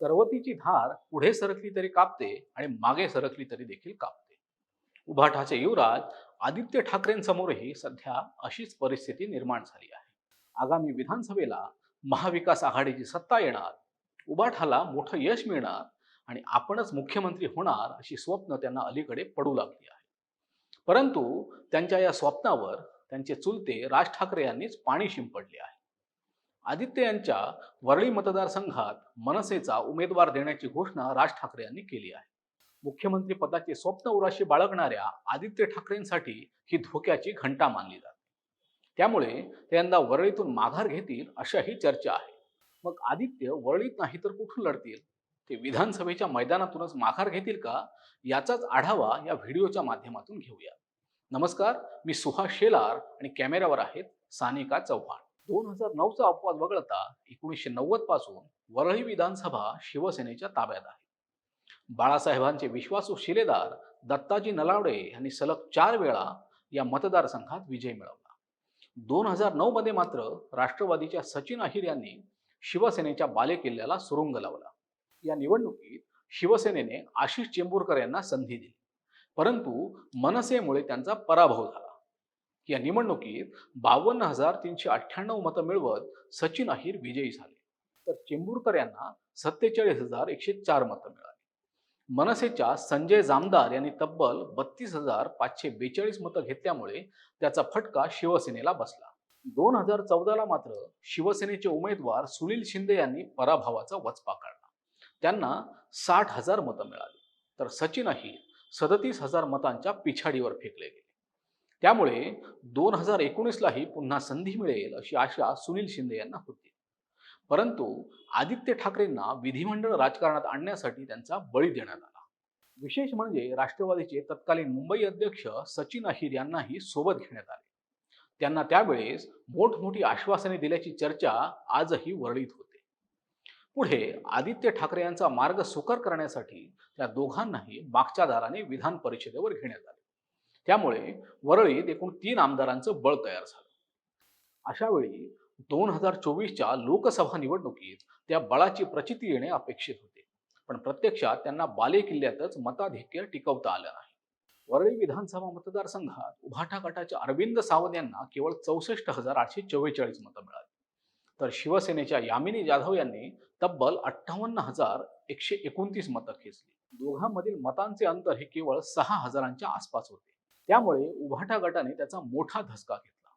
करवतीची धार पुढे सरकली तरी कापते आणि मागे सरकली तरी देखील कापते. उभाठाचे युवराज आदित्य ठाकरेंसमोरही सध्या अशीच परिस्थिती निर्माण झाली आहे. आगामी विधानसभेला महाविकास आघाडीची सत्ता येणार उभाठाला मोठं यश मिळणार आणि आपणच मुख्यमंत्री होणार अशी स्वप्न त्यांना अलीकडे पडू लागली आहे. परंतु त्यांच्या या स्वप्नावर त्यांचे चुलते राज ठाकरे यांनीच पाणी शिंपडले आहे. आदित्य यांच्या वरळी मतदारसंघात मनसेचा उमेदवार देण्याची घोषणा राज ठाकरे यांनी केली आहे. मुख्यमंत्री पदाचे स्वप्न उराशी बाळगणाऱ्या आदित्य ठाकरेंसाठी ही धोक्याची घंटा मानली जाते. त्यामुळे ते यंदा वरळीतून माघार घेतील अशाही चर्चा आहे. मग आदित्य वरळीत नाही तर कुठून लढतील? ते विधानसभेच्या मैदानातूनच माघार घेतील का? याचाच आढावा या व्हिडिओच्या माध्यमातून घेऊया. नमस्कार मी सुहास शेलार आणि कॅमेऱ्यावर आहेत सानिका चव्हाण. दोन हजार नऊचा अपवाद वगळता एकोणीसशे नव्वदपासून वरळी विधानसभा शिवसेनेच्या ताब्यात आहे. बाळासाहेबांचे विश्वासू शिलेदार दत्ताजी नलावडे यांनी सलग चार वेळा या मतदारसंघात विजय मिळवला. दोन हजार नऊ मध्ये मात्र राष्ट्रवादीच्या सचिन अहिर यांनी शिवसेनेच्या बालेकिल्ल्याला सुरुंग लावला. या निवडणुकीत शिवसेनेने आशिष चेंबूरकर यांना संधी दिली. परंतु मनसेमुळे त्यांचा पराभव झाला. या निवडणुकीत बावन्न हजार तीनशे अठ्ठ्याण्णव मतं मिळवत सचिन अहिर विजयी झाले. तर चेंबूरकर यांना सत्तेचाळीस हजार एकशे चार मतं मिळाली. मनसेच्या संजय जामदार यांनी तब्बल बत्तीस हजार पाचशे बेचाळीस मतं घेतल्यामुळे त्याचा फटका शिवसेनेला बसला. दोन हजार चौदाला मात्र शिवसेनेचे उमेदवार सुनील शिंदे यांनी पराभवाचा वचपा काढला. त्यांना साठ हजार मतं मिळाली. तर सचिन अहिर सदतीस हजार मतांच्या पिछाडीवर फेकले गेले. त्यामुळे दोन हजार एकोणीसलाही पुन्हा संधी मिळेल अशी आशा सुनील शिंदे यांना होती. परंतु आदित्य ठाकरेंना विधिमंडळ राजकारणात आणण्यासाठी त्यांचा बळी देण्यात आला. विशेष म्हणजे राष्ट्रवादीचे तत्कालीन मुंबई अध्यक्ष सचिन अहिर यांनाही सोबत घेण्यात आले. त्यांना त्यावेळेस मोठमोठी आश्वासने दिल्याची चर्चा आजही वरळीत होते. पुढे आदित्य ठाकरे यांचा मार्ग सुकर करण्यासाठी त्या दोघांनाही मागच्या दाराने विधान परिषदेवर घेण्यात आले. त्यामुळे वरळीत एकूण तीन आमदारांचं बळ तयार झालं. अशा वेळी दोन हजार चोवीसच्या लोकसभा निवडणुकीत त्या बळाची प्रचिती येणे अपेक्षित होते. पण प्रत्यक्षात त्यांना बाले किल्ल्यातच मताधिक्य टिकवता आलं नाही. वरळी विधानसभा मतदारसंघात उभाटा गटाच्या अरविंद सावंत यांना केवळ चौसष्ट हजार आठशे चव्वेचाळीस मतं मिळाली. तर शिवसेनेच्या यामिनी जाधव यांनी तब्बल अठ्ठावन्न हजार एकशे एकोणतीस मतं खेचली. दोघांमधील मतांचे अंतर हे केवळ सहा हजारांच्या आसपास होते. त्यामुळे उभाटा गटाने त्याचा मोठा धसका घेतला.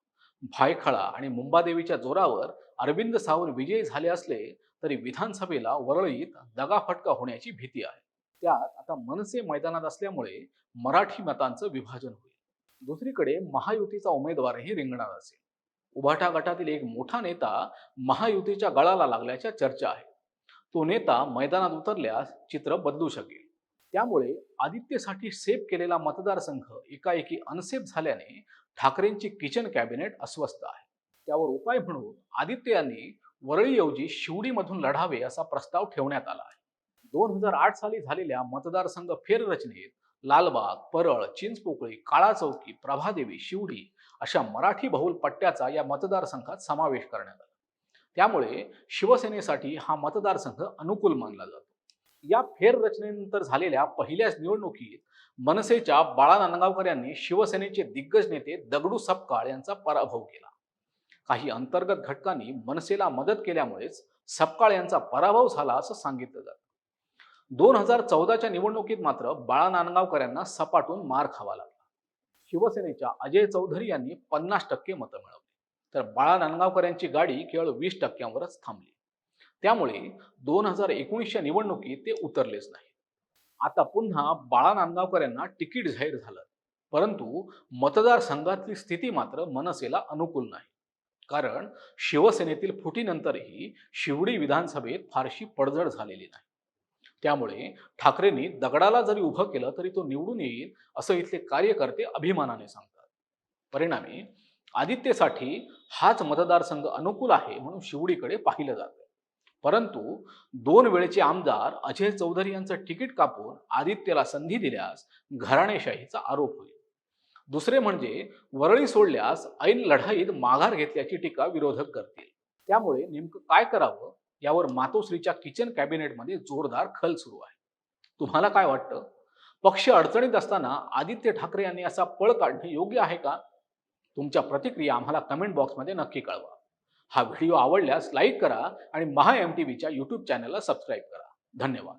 भायखळा आणि मुंबादेवीच्या जोरावर अरविंद सावंत विजयी झाले असले तरी विधानसभेला वरळीत दगाफटका होण्याची भीती आहे. त्यात आता मनसे मैदानात असल्यामुळे मराठी मतांचं विभाजन होईल. दुसरीकडे महायुतीचा उमेदवारही रिंगणार असेल. उभाटा गटातील एक मोठा नेता महायुतीच्या गळाला लागल्याच्या चर्चा आहे. तो नेता मैदानात उतरल्यास चित्र बदलू शकेल. त्यामुळे आदित्यसाठी सेफ केलेला मतदारसंघ एकाएकी अनसेफ झाल्याने ठाकरेंची किचन कॅबिनेट अस्वस्थ आहे. त्यावर उपाय म्हणून आदित्य यांनी वरळीऐवजी शिवडीमधून लढावे असा प्रस्ताव ठेवण्यात आला आहे. दोन हजार आठ साली झालेल्या मतदारसंघ फेररचनेत लालबाग परळ चिंचपोकळी काळा चौकी प्रभादेवी शिवडी अशा मराठी बहुल पट्ट्याचा या मतदारसंघात समावेश करण्यात आला. त्यामुळे शिवसेनेसाठी हा मतदारसंघ अनुकूल मानला जातो. या फेररचनेनंतर झालेल्या पहिल्याच निवडणुकीत मनसेच्या बाळा नांदगावकर यांनी शिवसेनेचे दिग्गज नेते दगडू सपकाळ यांचा पराभव केला. काही अंतर्गत घटकांनी मनसेला मदत केल्यामुळेच सपकाळ यांचा पराभव झाला असं सांगितलं जातं. दोन हजार चौदाच्या निवडणुकीत मात्र बाळा नांदगावकर यांना सपाटून मार खावा लागला. शिवसेनेच्या अजय चौधरी यांनी पन्नास टक्के मतं मिळवली. तर बाळा नांदगावकर यांची गाडी केवळ वीस टक्क्यांवरच थांबली. त्यामुळे दोन हजार एकोणीसच्या निवडणुकीत ते उतरलेच नाही आता पुन्हा बाळा नांदगावकर यांना तिकीट जाहीर झालं. परंतु मतदारसंघातली स्थिती मात्र मनसेला अनुकूल नाही. कारण शिवसेनेतील फुटीनंतरही शिवडी विधानसभेत फारशी पडझड झालेली नाही. त्यामुळे ठाकरेंनी दगडाला जरी उभं केलं तरी तो निवडून येईल असं इथले कार्यकर्ते अभिमानाने सांगतात. परिणामी आदित्यसाठी हाच मतदारसंघ अनुकूल आहे म्हणून शिवडीकडे पाहिलं जातं. परंतु दोन वेळेचे आमदार अजय चौधरी यांचं तिकीट कापून आदित्यला संधी दिल्यास घराणेशाहीचा आरोप होईल. दुसरे म्हणजे वरळी सोडल्यास ऐन लढाईत माघार घेतल्याची टीका विरोधक करतील. त्यामुळे नेमकं काय करावं यावर मातोश्रीच्या किचन कॅबिनेटमध्ये जोरदार खल सुरू आहे. तुम्हाला काय वाटतं? पक्ष अडचणीत असताना आदित्य ठाकरे यांनी असा पळ काढणे योग्य आहे का? तुमच्या प्रतिक्रिया आम्हाला कमेंट बॉक्समध्ये नक्की कळवा. हा व्हिडिओ आवडल्यास लाईक करा आणि महा एम टी व्हीच्या यूट्यूब चॅनलला सबस्क्राईब करा. धन्यवाद.